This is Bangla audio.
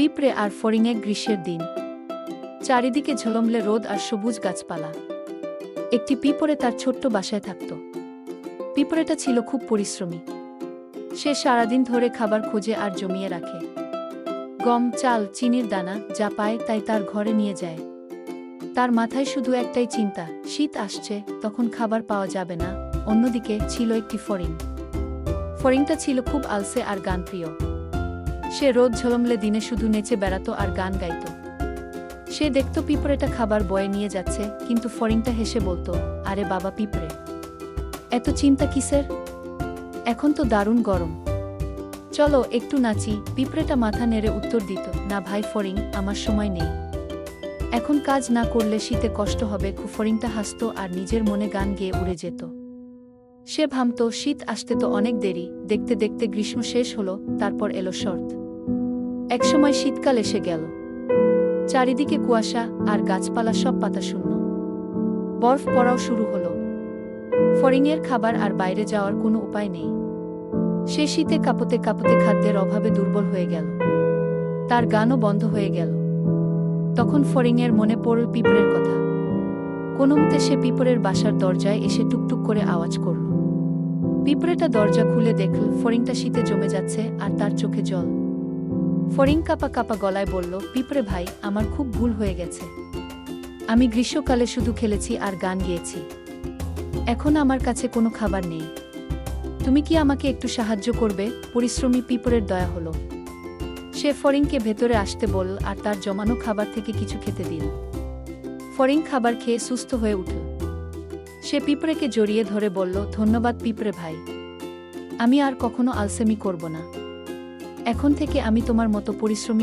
পিঁপড়ে আর ফড়িংয়ে গ্রীষ্মের দিন। চারিদিকে ঝলমলে রোদ আর সবুজ গাছপালা। একটি পিঁপড়ে তার ছোট্ট বাসায় থাকত। পিঁপড়েটা ছিল খুব পরিশ্রমী। সে সারাদিন ধরে খাবার খোঁজে আর জমিয়ে রাখে। গম, চাল, চিনির দানা যা পায় তাই তার ঘরে নিয়ে যায়। তার মাথায় শুধু একটাই চিন্তা, শীত আসছে, তখন খাবার পাওয়া যাবে না। অন্যদিকে ছিল একটি ফড়িং। ফড়িংটা ছিল খুব আলসে আর গানপ্রিয়। সে রোদ ঝলমলে দিনে শুধু নেচে বেড়াতো আর গান গাইত। সে দেখত পিঁপড়েটা খাবার বয়ে নিয়ে যাচ্ছে, কিন্তু ফড়িংটা হেসে বলতো, আরে বাবা পিঁপড়ে, এত চিন্তা কিসের? এখন তো দারুণ গরম। চলো একটু নাচি। পিঁপড়েটা মাথা নেড়ে উত্তর দিত, না ভাই ফড়িং, আমার সময় নেই। এখন কাজ না করলে শীতে কষ্ট হবে। ফড়িংটা হাসত আর নিজের মনে গান গেয়ে উড়ে যেত। সে ভাবত শীত আসতে তো অনেক দেরি, দেখতে দেখতে গ্রীষ্ম শেষ হলো, তারপর এলো শরৎ। একসময় শীতকাল এসে গেল। চারিদিকে কুয়াশা আর গাছপালা সব পাতা শূন্য। বরফ পড়াও শুরু হলো। ফড়িংয়ের খাবার আর বাইরে যাওয়ার কোনো উপায় নেই। সে শীতে কাঁপতে কাঁপতে খাদ্যের অভাবে দুর্বল হয়ে গেল। তার গানও বন্ধ হয়ে গেল। তখন ফড়িংয়ের মনে পড়ল পিঁপড়ের কথা। কোনোমতে সে পিঁপড়ের বাসার দরজায় এসে টুকটুক করে আওয়াজ করল। পিঁপড়েটা দরজা খুলে দেখল ফড়িংটা শীতে জমে যাচ্ছে আর তার চোখে জল। ফড়িং কাপা কাপা গলায় বলল পিঁপড়ে ভাই, আমার খুব ভুল হয়ে গেছে। আমি গ্রীষ্মকালে শুধু খেলেছি আর গান গেয়েছি। এখন আমার কাছে কোনো খাবার নেই। তুমি কি আমাকে একটু সাহায্য করবে? পরিশ্রমী পিঁপড়ের দয়া হলো। সে ফরিংকে ভেতরে আসতে বলল আর তার জমানো খাবার থেকে কিছু খেতে দিল। ফরিং খাবার খেয়ে সুস্থ হয়ে উঠল। সে পিঁপড়েকে জড়িয়ে ধরে বলল, ধন্যবাদ পিঁপড়ে ভাই। আমি আর কখনো আলসেমি করব না। এখন থেকে আমি তোমার মতো পরিশ্রমী